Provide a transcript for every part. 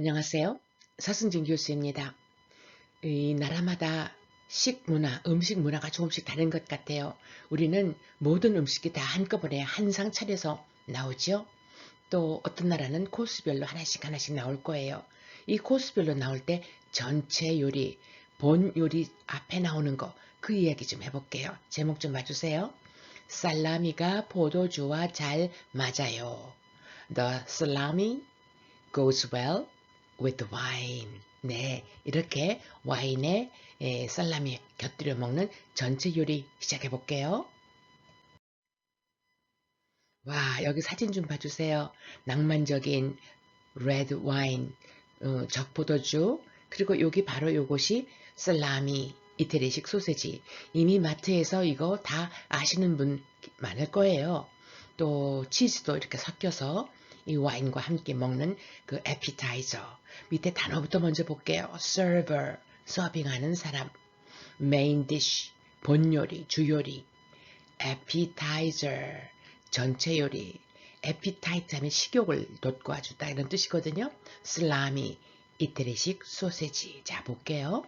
안녕하세요. 서승진 교수입니다. 이 나라마다 식문화, 음식 문화가 조금씩 다른 것 같아요. 우리는 모든 음식이 다 한꺼번에 한 상 차려서 나오죠. 또 어떤 나라는 코스별로 하나씩 하나씩 나올 거예요. 이 코스별로 나올 때 전체 요리, 본 요리 앞에 나오는 거, 그 이야기 좀 해볼게요. 제목 좀 봐주세요. 살라미가 포도주와 잘 맞아요. The salami goes well with wine. 네, 이렇게 와인에 에, 살라미 곁들여 먹는 전체 요리 시작해 볼게요. 와, 여기 사진 좀 봐주세요. 낭만적인 레드 와인, 어, 적포도주, 그리고 여기 바로 요것이 살라미, 이태리식 소세지. 이미 마트에서 이거 다 아시는 분 많을 거예요. 또 치즈도 이렇게 섞여서 이 와인과 함께 먹는 그 에피타이저. 밑에 단어부터 먼저 볼게요. server, 서빙하는 사람. main dish, 본 요리, 주요리. appetizer, 전체 요리. appetite 하면 식욕을 돋궈 주다 이런 뜻이거든요. 슬라미, 이태리식 소세지. 자, 볼게요.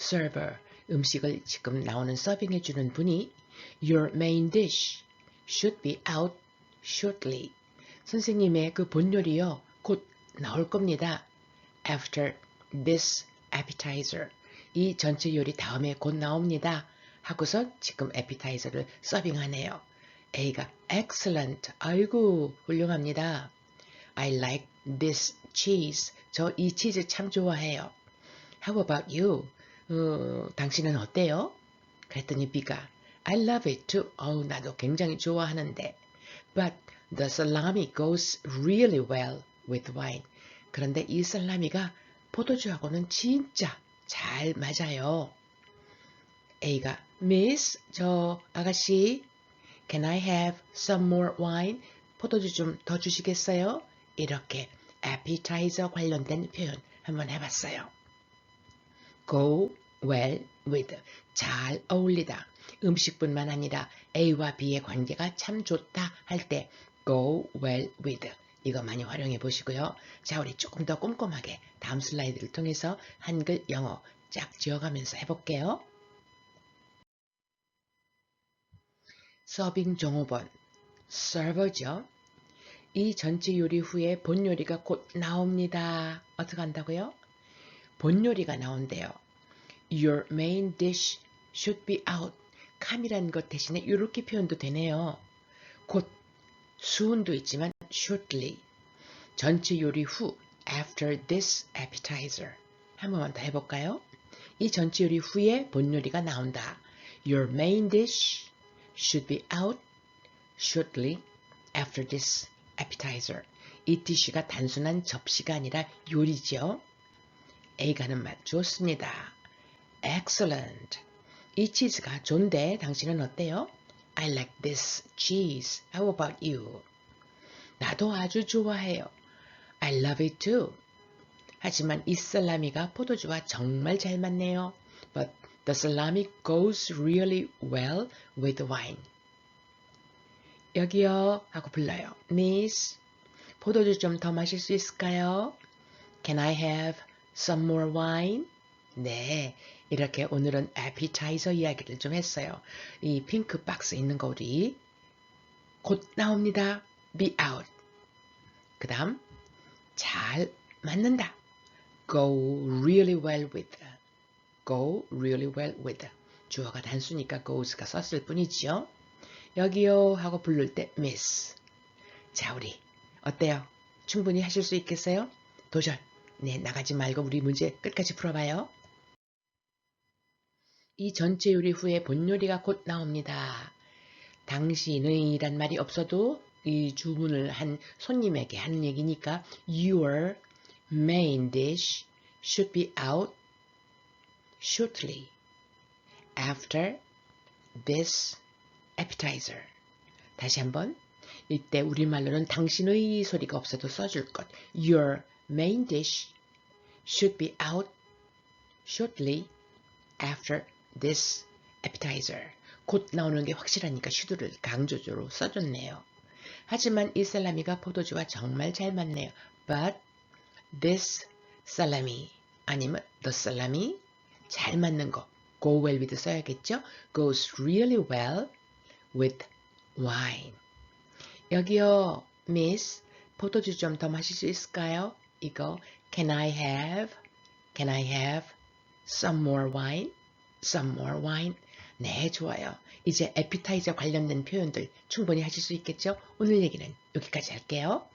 server, 음식을 지금 나오는 서빙해 주는 분이 your main dish should be out shortly. 선생님의 그 본요리요. 곧 나올 겁니다. After this appetizer. 이 전체 요리 다음에 곧 나옵니다. 하고서 지금 appetizer를 서빙하네요. A가 excellent. 아이고 훌륭합니다. I like this cheese. 저 이 치즈 참 좋아해요. How about you? 어, 당신은 어때요? 그랬더니 B가 I love it too. 어우, 나도 굉장히 좋아하는데. But the salami goes really well with wine. 그런데 이 살라미가 포도주하고는 진짜 잘 맞아요. A가 Miss, 저 아가씨, can I have some more wine? 포도주 좀 더 주시겠어요? 이렇게 appetizer 관련된 표현 한번 해봤어요. go well with 잘 어울리다. 음식뿐만 아니라 A와 B의 관계가 참 좋다 할 때 go well with 이거 많이 활용해 보시고요. 자, 우리 조금 더 꼼꼼하게 다음 슬라이드를 통해서 한글, 영어 쫙 지어가면서 해볼게요. 서빙 종업원, server죠. 이 전체 요리 후에 본 요리가 곧 나옵니다. 어떻게 한다고요? 본 요리가 나온대요. Your main dish should be out. 감이라는 것 대신에 이렇게 표현도 되네요. 곧 수은도 있지만 shortly. 전체 요리 후 after this appetizer. 한 번만 더 해볼까요? 이 전체 요리 후에 본 요리가 나온다. Your main dish should be out shortly after this appetizer. 이 디쉬가 단순한 접시가 아니라 요리죠. A가 하는 맛 좋습니다. Excellent. 이 치즈가 좋은데 당신은 어때요? I like this cheese. How about you? 나도 아주 좋아해요. I love it too. 하지만 이 살라미가 포도주와 정말 잘 맞네요. But the salami goes really well with wine. 여기요 하고 불러요. Miss, 포도주 좀 더 마실 수 있을까요? Can I have some more wine? 네, 이렇게 오늘은 appetizer 이야기를 좀 했어요. 이 핑크 박스 있는 거 우리 곧 나옵니다. be out. 그 다음 잘 맞는다. go really well with. go really well with. 주어가 단수니까 goes가 썼을 뿐이지요. 여기요 하고 부를 때 miss. 자 우리 어때요? 충분히 하실 수 있겠어요? 도전. 네 나가지 말고 우리 문제 끝까지 풀어봐요. 이 전체 요리 후에 본 요리가 곧 나옵니다. 당신의 란 말이 없어도 이 주문을 한 손님에게 하는 얘기니까 your main dish should be out shortly after this appetizer. 다시 한번 이때 우리말로는 당신의 소리가 없어도 써줄 것. Your main dish should be out shortly after this appetizer. 곧 나오는 게 확실하니까 슈드를 강조조로 써줬네요. 하지만 이 살라미가 포도주와 정말 잘 맞네요. But this salami 아니면 the salami 잘 맞는 거 go well with 써야겠죠? goes really well with wine. 여기요, miss, 포도주 좀 더 마실 수 있을까요? 이거 can I have, can I have some more wine, some more wine. 네, 좋아요. 이제 에피타이저 관련된 표현들 충분히 하실 수 있겠죠? 오늘 얘기는 여기까지 할게요.